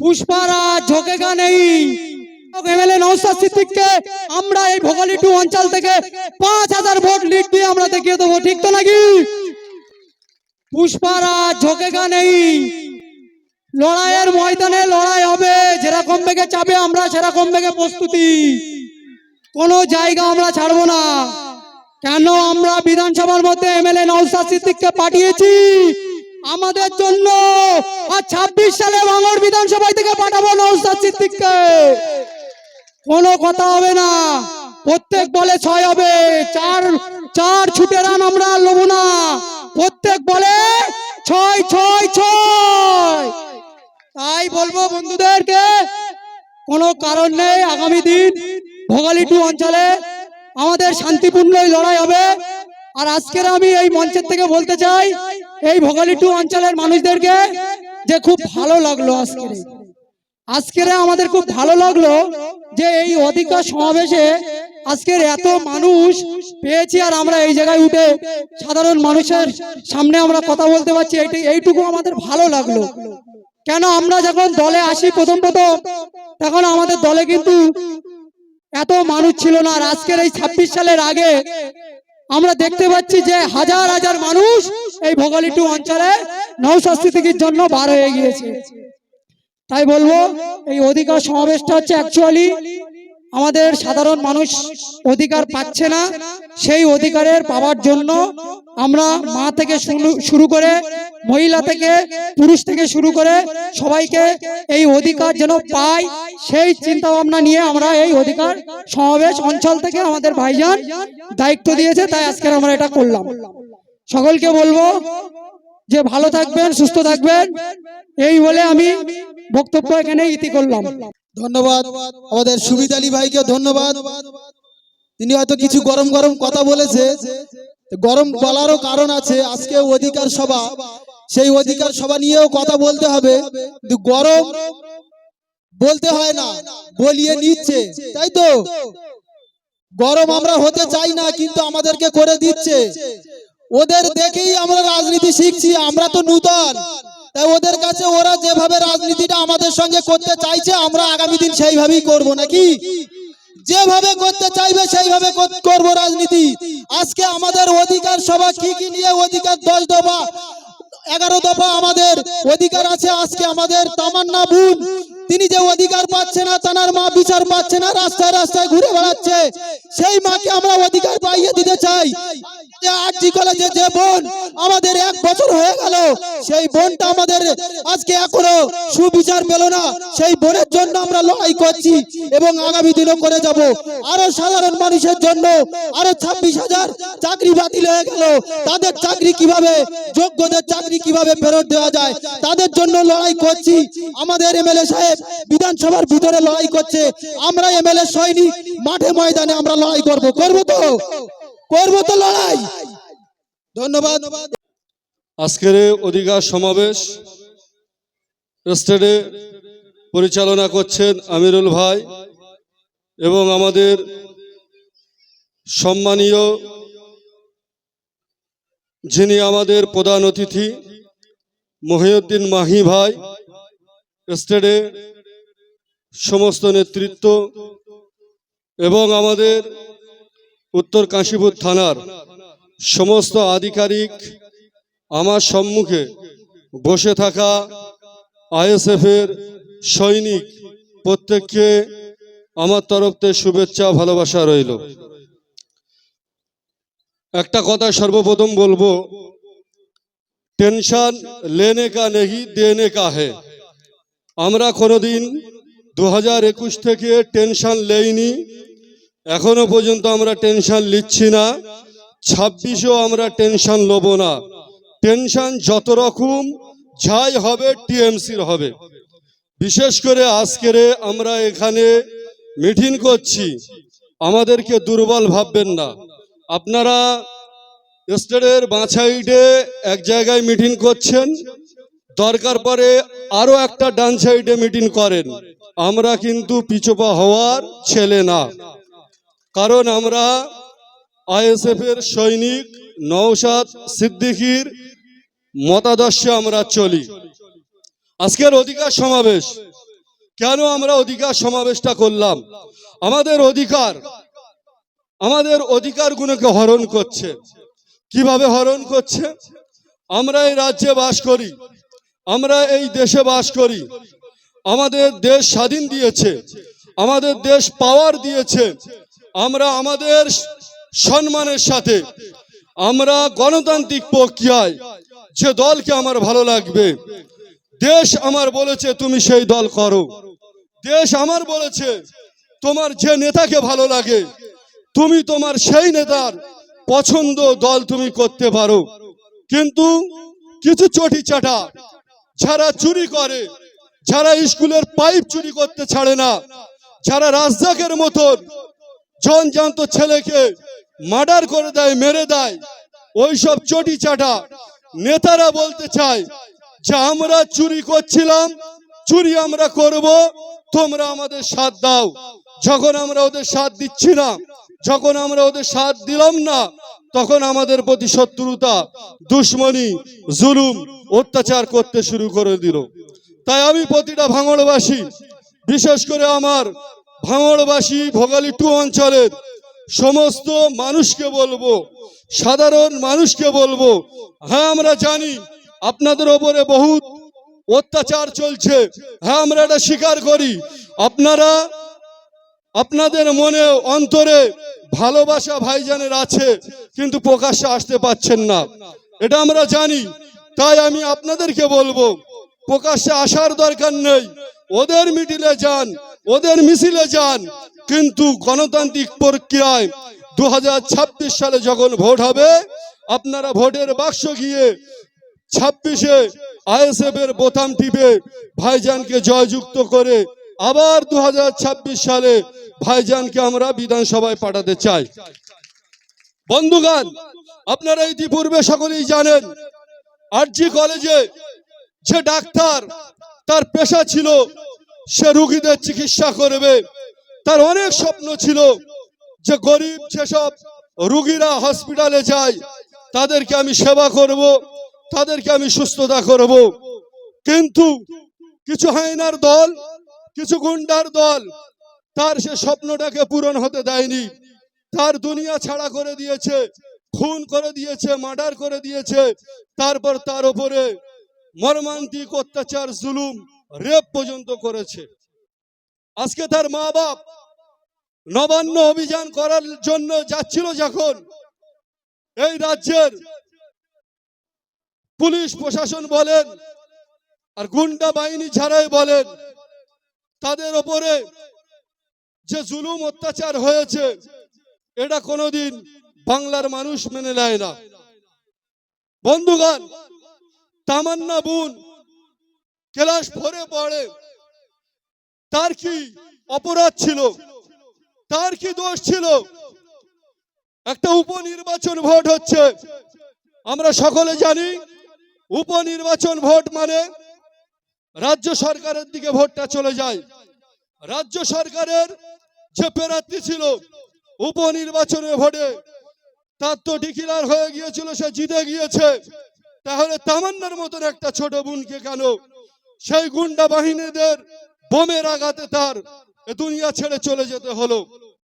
পুষ্পারা ঝোঁকেগা নেই। আমরা এই ভোগালী টু অঞ্চল থেকে পাঁচ হাজার ভোট লিড দিয়ে আমরা দেখিয়ে দেবো, ঠিক তো নাকি? পুষ্পারা ঝোঁকেগা নেই। লড়াইয়ের ময়দানে লড়াই হবে, যেরকম বেগে চাবে আমরা সেরকম বেগে প্রস্তুতি। কোনো জায়গা আমরা ছাড়বো না। কেন আমরা বিধানসভার মধ্যে এমএলএ নৌসাদ সিদ্দিককে পাঠিয়েছি? আমাদের জন্য আর ছাব্বিশ সালে ভাঙড় বিধানসভায় থেকে পাঠাবো নৌসাদ সিদ্দিককে। কোনো কথা হবে না। প্রত্যেক বলে ছয় হবে। চার চার ছুটে রান আমরা নেব না। প্রত্যেক বলে ছয় ছয় ছয়। তাই বলব বন্ধুদেরকে, কোনো কারণ নেই আগামী দিন ভোগালী টু অঞ্চলে আমাদের শান্তিপূর্ণ লড়াই হবে। আর আজকের আমি এই মঞ্চের থেকে বলতে চাই এই টু অঞ্চলের মানুষদেরকে যে খুব ভালো লাগল আজকের এই। আজকের আমাদের খুব ভালো লাগল যে এই অধিকার সমাবেশে আজকের এত মানুষ পেয়েছি আর আমরা এই জায়গায় উঠে সাধারণ মানুষের সামনে আমরা কথা বলতে পারছি, এইটি এইটুকু আমাদের ভালো লাগল কেন আমরা যখন দলে আসি প্রথম প্রথম, তখন আমাদের দলে কিন্তু এত মানুষ ছিল না আর আজকের এই ছাব্বিশ সালের আগে আমরা দেখতে পাচ্ছি যে হাজার হাজার মানুষ এই ভোগালী টু অঞ্চলে নৌশাস্তিতিকির জন্য বার হয়ে গিয়েছে। তাই বলব, এই অধিকার সমাবেশটা হচ্ছে অ্যাকচুয়ালি আমাদের সাধারণ মানুষ অধিকার পাচ্ছে না। সেই অধিকারের পাওয়ার জন্য আমরা মা থেকে শুরু করে মহিলা থেকে, পুরুষ থেকে শুরু করে সবাইকে এই অধিকার যেন পাই সেই চিন্তা ভাবনা নিয়ে আমরা এই অধিকার সমাবেশ অঞ্চল থেকে আমাদের ভাইজান দায়িত্ব দিয়েছে, তাই আজকে আমরা এটা করলাম। সকলকে বলব যে ভালো থাকবেন, সুস্থ থাকবেন, এই বলে আমি বক্তব্য এখানে ইতি করলাম। ধন্যবাদ। আমাদের সুবিদ আলী ভাইকে ধন্যবাদ। তিনি হয়তো কিছু গরম গরম কথা বলেছে। গরম বলারও কারণ আছে আজকে অধিকার সভা। সেই অধিকার সভা নিয়েও কথা বলতে হবে। গরম বলতে হয় না, বলিয়ে নিচ্ছে, তাই তো? গরম আমরা হতে চাই না, কিন্তু আমাদেরকে করে দিচ্ছে। ওদের দেখেই আমরা রাজনীতি শিখছি, আমরা তো নূতন। তাই ওদের কাছে ওরা যেভাবে রাজনীতিটা আমাদের সঙ্গে করতে চাইছে, আমরা আগামী দিন সেইভাবেই করব, নাকি? যেভাবে করতে চাইবে সেইভাবে কর- করব রাজনীতি। আজকে আমাদের অধিকার সভা কি কি নিয়ে অধিকার দশ দফা এগারো দফা আমাদের অধিকার আছে আজকে আমাদের তামান্না বুন। তিনি যে অধিকার পাচ্ছে না, তানার মা বিচার পাচ্ছে না, রাস্তায় রাস্তায় ঘুরে বেড়াচ্ছে। সেই মাকে আমরা অধিকার পাইয়ে দিতে চাই। কলেজে যে বোন আমাদের এক বছর হয়ে গেল, সেই বোনটা আমাদের আজকে সুবিচার না। সেই বোনের জন্য আমরা লড়াই করছি এবং আগামী করে সাধারণ মানুষের জন্য ছাব্বিশ হাজার চাকরি বাতিল হয়ে গেল। তাদের চাকরি কীভাবে, যোগ্যদের চাকরি কীভাবে ফেরত দেওয়া যায়, তাদের জন্য লড়াই করছি। আমাদের এমএলএ সাহেব বিধানসভার ভিতরে লড়াই করছে। আমরা মাঠে ময়দানে আমরা লড়াই করব। করব তো? তো লড়াই। ধন্যবাদ। আজকের অধিকার সমাবেশ স্টেডে পরিচালনা করছেন আমিরুল ভাই এবং আমাদের সম্মানীয় যিনি আমাদের প্রধান অতিথি, মহিউদ্দিন মাহি ভাই। স্টেডে সমস্ত নেতৃত্ব এবং আমাদের উত্তর কাশীপুর থানার সমস্ত আধিকারিক আমার সম্মুখে বসে থাকা আইএসএফ এর সৈনিক প্রত্যেককে আমার তরফ থেকে শুভেচ্ছা ভালোবাসা রইল। একটা কথা সর্বপ্রথম বলব, টেনশন লেনে কা নেহি, দেনে কা হে আমরা কোনোদিন দু হাজার একুশ থেকে টেনশন লেইনি। এখনও পর্যন্ত আমরা টেনশন নিচ্ছি না। ছাব্বিশেও আমরা টেনশন লব না। টেনশন যত রকম, যাই হবে টিএমসির হবে। বিশেষ করে আজকের আমরা এখানে মিটিং করছি। আমাদেরকে দুর্বল ভাববেন না। আপনারা স্টেটের বাঁচাইডে এক জায়গায় মিটিং করছেন। দরকার পরে আরও একটা ডান সাইডে মিটিং করেন। আমরা কিন্তু পিছপা হওয়ার ছেলে না। কারণ আমরা আইএসএফ এর সৈনিক নৌসাদ সিদ্দিকির মতাদর্শে আমরা চলি। আজকের অধিকার সমাবেশ। কেন আমরা অধিকার সমাবেশটা করলাম? আমাদের অধিকার, আমাদের অধিকারগুলোকে হরণ করছে। কীভাবে হরণ করছে? আমরা এই রাজ্যে বাস করি। আমরা এই দেশে বাস করি। আমাদের দেশ স্বাধীন দিয়েছে। আমাদের দেশ পাওয়ার দিয়েছে। আমরা আমাদের সম্মানের সাথে আমরা গণতান্ত্রিক প্রক্রিয়ায় যে দলকে আমার ভালো লাগবে, দেশ আমার বলেছে তুমি সেই দল করো। দেশ আমার বলেছে তোমার যে নেতাকে ভালো লাগে, তুমি তোমার সেই নেতার পছন্দ দল তুমি করতে পারো। কিন্তু কিছু চটি চাটা যারা চুরি করে, যারা স্কুলের পাইপ চুরি করতে ছাড়ে না, যারা রাজ্জাকের মতন জনজান্ত ছেলেকে মার্ডার করে দেয়, মেরে দেয়, ওইসব চটি চাটা নেতারা বলতে চায় যে আমরা চুরি করছিলাম, চুরি আমরা করব, তোমরা আমাদের সাথ দাও। যখন আমরা ওদের সাথ দিচ্ছি না, যখন আমরা ওদের সাথ দিলাম না তখন আমাদের প্রতি শত্রুতা, দুশ্মনী, জুলুম অত্যাচার করতে শুরু করে দিল। তাই আমি প্রতিটা ভাঙড়বাসী, বিশেষ করে আমার ভাঙড়বাসী ভোগালী টু অঞ্চলের সমস্ত মানুষকে বলব, সাধারণ মানুষকে বলব হ্যাঁ আমরা জানি আপনাদের ওপরে বহুত অত্যাচার চলছে। হ্যাঁ আমরা এটা স্বীকার করি। আপনারা আপনাদের মনে অন্তরে ভালোবাসা ভাইজানের আছে, কিন্তু প্রকাশ্যে আসতে পাচ্ছেন না। এটা আমরা জানি, তাই আমি আপনাদেরকে বলব, প্রকাশ্যে আসার দরকার নেই। ওদের মিডিলে যান, ওদের মিছিলে যান, কিন্তু গণতান্ত্রিক প্রক্রিয়ায় দু হাজার ছাব্বিশ সালে যখন ভোট হবে, আপনারা ভোটের বাক্স গিয়ে ছাব্বিশে আইএসএফ এর বোতাম টিপে ভাইজানকে জয়যুক্ত করে আবার দু হাজার ছাব্বিশ সালে ভাইজানকে আমরা বিধানসভায় পাঠাতে চাই। বন্ধুগান আপনারা ইতিপূর্বে সকলেই জানেন, আরজি কলেজে যে ডাক্তার তার পেশা ছিল সে রুগীদের চিকিৎসা করবে। তার অনেক স্বপ্ন ছিল যে গরিব যেসব রুগীরা হসপিটালে যায়, তাদেরকে আমি সেবা করব, তাদেরকে আমি সুস্থতা করব। কিন্তু কিছু হাইনার দল, কিছু গুন্ডার দল তার সে স্বপ্নটাকে পূরণ হতে দেয়নি। তার দুনিয়া ছাড়া করে দিয়েছে, খুন করে দিয়েছে, মার্ডার করে দিয়েছে। তারপর তার উপরে মর্মান্তিক অত্যাচার, জুলুম, রেপ পর্যন্ত করেছে। আজকে তার মা বাপ নবান্ন অভিযান করার জন্য যাচ্ছিল যখন এই রাজ্যের পুলিশ প্রশাসন বলেন আর গুন্ডা বাহিনী ছাড়াই বলেন, তাদের ওপরে যে জুলুম অত্যাচার হয়েছে, এটা কোনোদিন বাংলার মানুষ মেনে নেয় না। বন্ধুগণ, তামান্না বুন ক্লাস ফোরে পড়ে, তার কি অপরাধ ছিল? তার কি দোষ ছিল? একটা উপনির্বাচন ভোট হচ্ছে। আমরা সকলে জানি, উপনির্বাচন ভোট মানে রাজ্য সরকারের দিকে ভোটটা চলে যায়। রাজ্য সরকারের যে প্রার্থী ছিল। উপনির্বাচনে ভোটে তার তো ডিকিলার হয়ে গিয়েছিল, সে জিতে গিয়েছে। তাহলে তামান্নার মতন একটা ছোট বোনকে কেন সেই গুন্ডা বাহিনীদের বোমের আঘাতে তার দুনিয়া ছেড়ে চলে যেতে হলো?